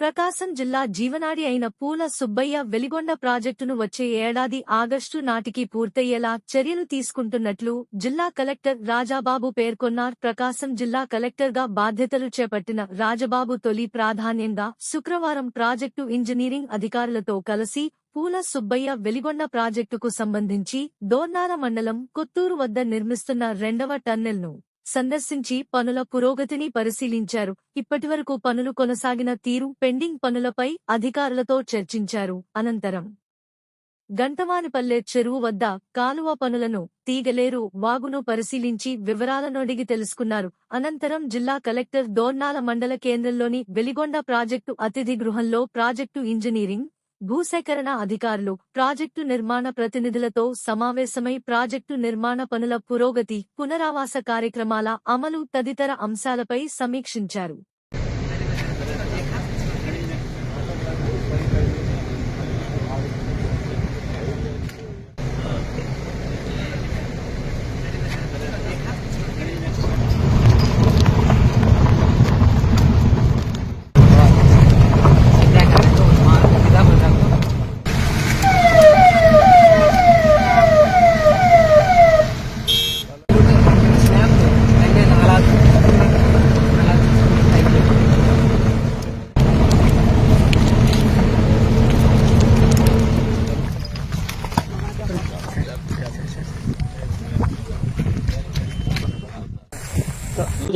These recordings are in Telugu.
ప్రకాశం జిల్లా జీవనాడి అయిన పూల సుబ్బయ్య వెలిగొండ ప్రాజెక్టును వచ్చే ఏడాది ఆగస్టు నాటికి పూర్తయ్యేలా చర్యలు తీసుకుంటున్నట్లు జిల్లా కలెక్టర్ రాజాబాబు పేర్కొన్నారు. ప్రకాశం జిల్లా కలెక్టర్గా బాధ్యతలు చేపట్టిన రాజబాబు తొలి ప్రాధాన్యంగా శుక్రవారం ప్రాజెక్టు ఇంజనీరింగ్ అధికారులతో కలిసి పూల సుబ్బయ్య వెలిగొండ ప్రాజెక్టుకు సంబంధించి దోర్నాల మండలం కొత్తూరు వద్ద నిర్మిస్తున్న రెండవ టన్నెల్ను సందర్శించి పనుల పురోగతిని పరిశీలించారు. ఇప్పటివరకు పనులు కొనసాగిన తీరు పెండింగ్ పనులపై అధికారులతో చర్చించారు. అనంతరం గంటవానిపల్లె చెరువు వద్ద కాలువ పనులను తీగలేరు వాగును పరిశీలించి వివరాలను అడిగి తెలుసుకున్నారు. అనంతరం జిల్లా కలెక్టర్ దోర్నాల మండల కేంద్రంలోని వెలిగొండ ప్రాజెక్టు అతిథి గృహంలో ప్రాజెక్టు ఇంజనీరింగ్ భూసేకరణ అధికారులు ప్రాజెక్టు నిర్మాణ ప్రతినిధులతో సమావేశమై ప్రాజెక్టు నిర్మాణ పనుల పురోగతి పునరావాస కార్యక్రమాల అమలు తదితర అంశాలపై సమీక్షించారు.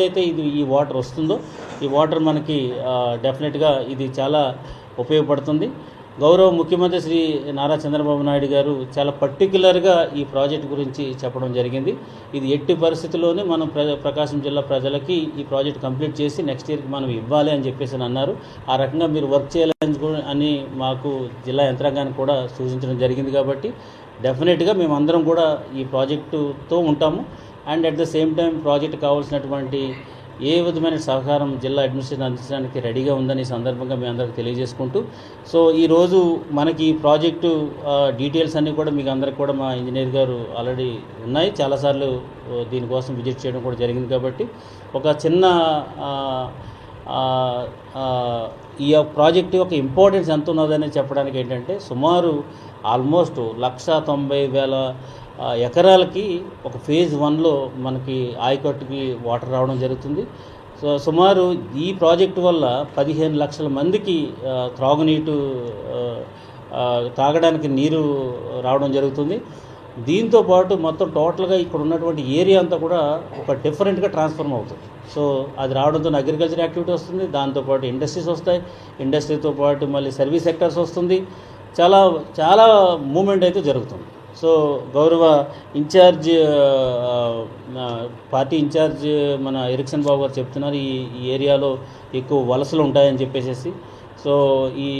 అయితే ఇది ఈ వాటర్ వస్తుందో ఈ వాటర్ మనకి డెఫినెట్గా ఇది చాలా ఉపయోగపడుతుంది. గౌరవ ముఖ్యమంత్రి శ్రీ నారా చంద్రబాబు నాయుడు గారు చాలా పర్టికులర్గా ఈ ప్రాజెక్ట్ గురించి చెప్పడం జరిగింది. ఇది ఎట్టి పరిస్థితుల్లోనే మనం ప్రకాశం జిల్లా ప్రజలకి ఈ ప్రాజెక్ట్ కంప్లీట్ చేసి నెక్స్ట్ ఇయర్కి మనం ఇవ్వాలి అని చెప్పేసి అని అన్నారు. ఆ రకంగా మీరు వర్క్ చేయాలని అని మాకు జిల్లా యంత్రాంగానికి కూడా సూచించడం జరిగింది కాబట్టి డెఫినెట్గా మేమందరం కూడా ఈ ప్రాజెక్టుతో ఉంటాము. And at the same time project కావాల్సినటువంటి ఏ విధమైన సహకారం జిల్లా అడ్మినిస్ట్రేషన్ అందించడానికి రెడీగా ఉందని సందర్భంగా మీ అందరికి తెలియజేసుకుంటూ సో ఈరోజు మనకి ప్రాజెక్టు డీటెయిల్స్ అన్నీ కూడా మీకు అందరికి కూడా మా ఇంజనీర్ గారు ఆల్రెడీ ఉన్నాయి. చాలాసార్లు దీనికోసం విజిట్ చేయడం కూడా జరిగింది కాబట్టి ఒక చిన్న ఈ ప్రాజెక్ట్ యొక్క ఇంపార్టెన్స్ ఎంత ఉన్నదని చెప్పడానికి ఏంటంటే సుమారు ఆల్మోస్ట్ లక్ష తొంభై వేల ఎకరాలకి ఒక ఫేజ్ వన్లో మనకి ఆయకట్టుకి వాటర్ రావడం జరుగుతుంది. సో సుమారు ఈ ప్రాజెక్టు వల్ల పదిహేను లక్షల మందికి త్రాగునీటు తాగడానికి నీరు రావడం జరుగుతుంది. దీంతో పాటు మొత్తం టోటల్గా ఇక్కడ ఉన్నటువంటి ఏరియా అంతా కూడా ఒక డిఫరెంట్గా ట్రాన్స్ఫార్మ్ అవుతుంది. సో అది రావడంతో అగ్రికల్చర్ యాక్టివిటీ వస్తుంది దాంతోపాటు ఇండస్ట్రీస్ వస్తాయి ఇండస్ట్రీతో పాటు మళ్ళీ సర్వీస్ సెక్టర్స్ వస్తుంది. చాలా చాలా మూమెంట్ అయితే జరుగుతుంది. సో గౌరవ ఇన్ఛార్జ్ పార్టీ ఇన్ఛార్జ్ మన ఎరిక్సన్ బాబు గారు చెప్తున్నారు ఈ ఈ ఏరియాలో ఎక్కువ వలసలు ఉంటాయని చెప్పేసి సో ఈ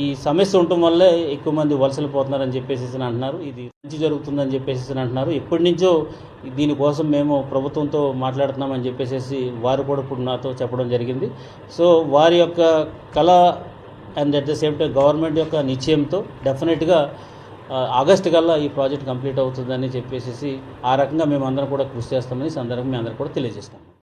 ఈ సమస్య ఉండటం వల్లే ఎక్కువ మంది వలసలు పోతున్నారని చెప్పేసి అని అంటున్నారు. ఇది మంచి జరుగుతుందని చెప్పేసి అంటున్నారు. ఎప్పటి నుంచో దీనికోసం మేము ప్రభుత్వంతో మాట్లాడుతున్నామని చెప్పేసి వారు కూడా ఇప్పుడు నాతో చెప్పడం జరిగింది. సో వారి యొక్క కళ and at the same time government యొక్క నిశ్చయంతో డెఫినెట్గా ఆగస్టు కల్లా ఈ ప్రాజెక్ట్ కంప్లీట్ అవుతుందని చెప్పేసి ఆ రకంగా మేము అందరం కూడా కృషి చేస్తామని సందర్భంగా మీ అందరం కూడా తెలియజేస్తాం.